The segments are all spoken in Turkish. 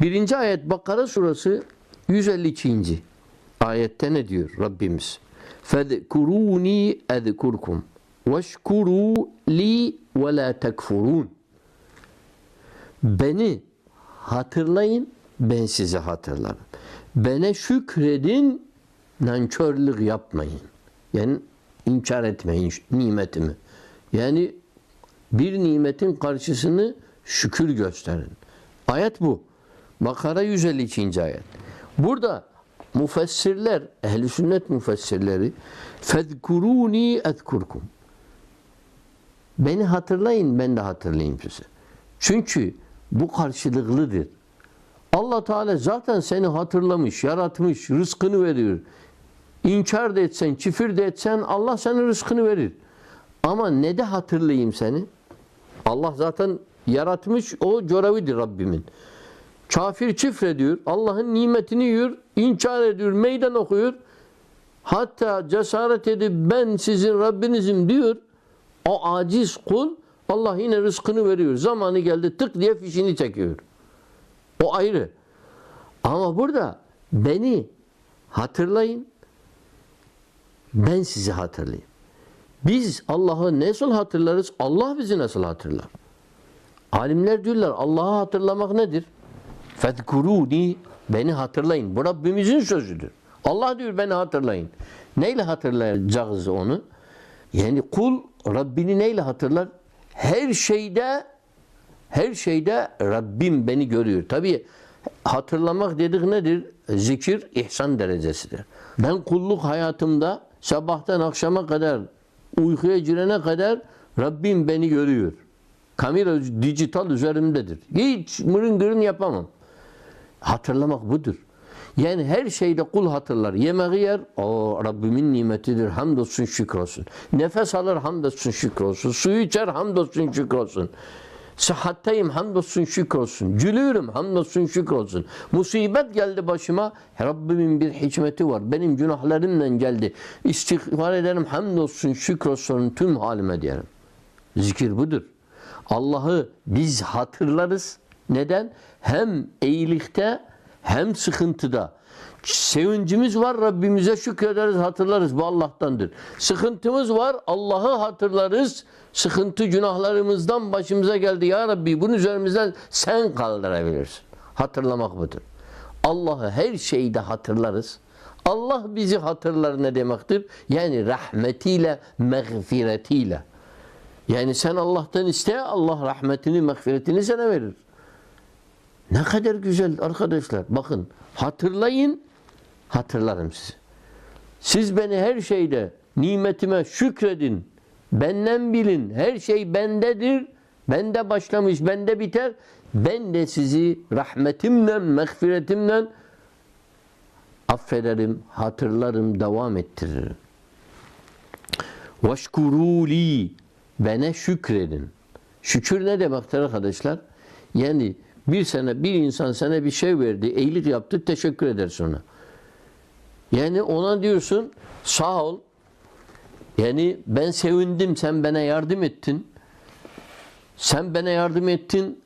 Birinci ayet Bakara surası 152. Ayette ne diyor Rabbimiz? فَذْكُرُونِي اَذْكُرْكُمْ وَاشْكُرُوا لِي وَلَا تَكْفُرُونَ Beni hatırlayın, ben sizi hatırlarım. Bana şükredin, nankörlük yapmayın. Yani inkar etmeyin nimetimi. Yani bir nimetin karşısını şükür gösterin. Ayet bu. Bakara 152. ayet. Burada müfessirler, ehli sünnet müfessirleri fezkuruni ezkurkum. Beni hatırlayın, ben de hatırlayayım sizi. Çünkü bu karşılıklıdır. Allah Teala zaten seni hatırlamış, yaratmış, rızkını veriyor. İnkar da etsen, çifir de etsen Allah senin rızkını verir. Ama ne de hatırlayayım seni? Allah zaten yaratmış, o görevidir Rabbimin. Kafir çifrediyor, Allah'ın nimetini yiyor, inkar ediyor, meydan okuyor. Hatta cesaret edip ben sizin Rabbinizim diyor. O aciz kul Allah yine rızkını veriyor. Zamanı geldi tık diye fişini çekiyor. O ayrı. Ama burada beni hatırlayın. Ben sizi hatırlayayım. Biz Allah'ı nasıl hatırlarız? Allah bizi nasıl hatırlar? Alimler diyorlar Allah'ı hatırlamak nedir? Fezkuruni beni hatırlayın. Bu Rabbimizin sözüdür. Allah diyor beni hatırlayın. Neyle hatırlayacağız onu? Yani kul Rabbini neyle hatırlar? Her şeyde her şeyde Rabbim beni görüyor. Tabi hatırlamak dedik nedir? Zikir ihsan derecesidir. Ben kulluk hayatımda sabahtan akşama kadar uykuya girene kadar Rabbim beni görüyor. Kamera dijital üzerimdedir. Hiç mırın gırın yapamam. Hatırlamak budur. Yani her şeyde kul hatırlar. Yemeği yer, o Rabbimin nimetidir. Hamdolsun şükrolsun. Nefes alır hamdolsun şükrolsun. Suyu içer hamdolsun şükrolsun. Sıhhatteyim hamdolsun şükrolsun. Gülüyorum hamdolsun şükrolsun. Musibet geldi başıma. Rabbimin bir hikmeti var. Benim günahlarımla geldi. İstiğfar ederim hamdolsun şükrolsun tüm halime diyelim. Zikir budur. Allah'ı biz hatırlarız. Neden? Hem iyilikte hem sıkıntıda. Sevincimiz var Rabbimize şükrederiz hatırlarız bu Allah'tandır. Sıkıntımız var Allah'ı hatırlarız. Sıkıntı günahlarımızdan başımıza geldi. Ya Rabbi bunu üzerimizden sen kaldırabilirsin. Hatırlamak budur. Allah'ı her şeyde hatırlarız. Allah bizi hatırlar ne demektir? Yani rahmetiyle, mağfiretiyle. Yani sen Allah'tan iste, Allah rahmetini, mağfiretini sana verir. Ne kadar güzel arkadaşlar. Bakın hatırlayın, hatırlarım sizi. Siz beni her şeyde nimetime şükredin. Benden bilin. Her şey bendedir. Bende başlamış, bende biter. Ben de sizi rahmetimle, mağfiretimle affederim, hatırlarım, devam ettiririm. Veşkurû li Bana şükredin. Şükür ne demektir arkadaşlar? Yani bir sene bir insan sana bir şey verdi, iyilik yaptı, teşekkür edersin ona. Yani ona diyorsun sağ ol. Yani ben sevindim sen bana yardım ettin. Sen bana yardım ettin.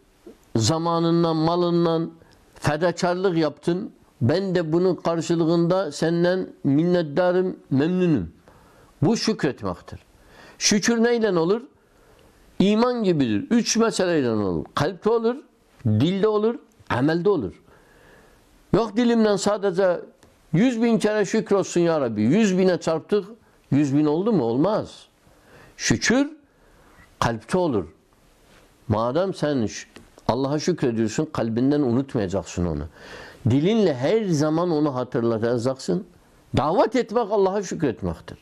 Zamanından, malından fedakarlık yaptın. Ben de bunun karşılığında senden minnettarım, memnunum. Bu şükretmektir. Şükür neyle olur? İman gibidir. Üç meseleyle olur. Kalpte olur, dilde olur, amelde olur. Yok dilimden sadece yüz bin kere şükür olsun ya Rabbi. Yüz bine çarptık, yüz bin oldu mu? Olmaz. Şükür kalpte olur. Madem sen Allah'a şükrediyorsun, kalbinden unutmayacaksın onu. Dilinle her zaman onu hatırlatacaksın. Davet etmek Allah'a şükretmektir.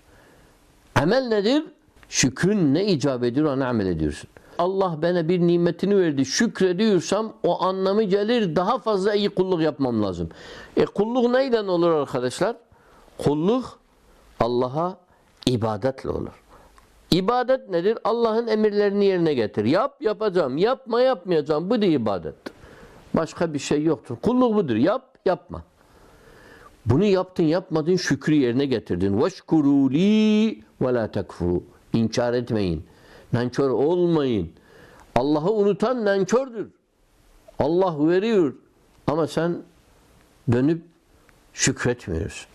Amel nedir? Şükrün ne icap ediyor ona amel ediyorsun. Allah bana bir nimetini verdi. Şükrediyorsam o anlamı gelir daha fazla iyi kulluk yapmam lazım. E kulluk neyle olur arkadaşlar? Kulluk Allah'a ibadetle olur. İbadet nedir? Allah'ın emirlerini yerine getir. Yap yapacağım. Yapma yapmayacağım. Bu da ibadet. Başka bir şey yoktur. Kulluk budur. Yap yapma. Bunu yaptın yapmadın şükrü yerine getirdin. Veşkuru li ve la tekfuru. İnkar etmeyin. Nankör olmayın. Allah'ı unutan nankördür. Allah veriyor. Ama sen dönüp şükretmiyorsun.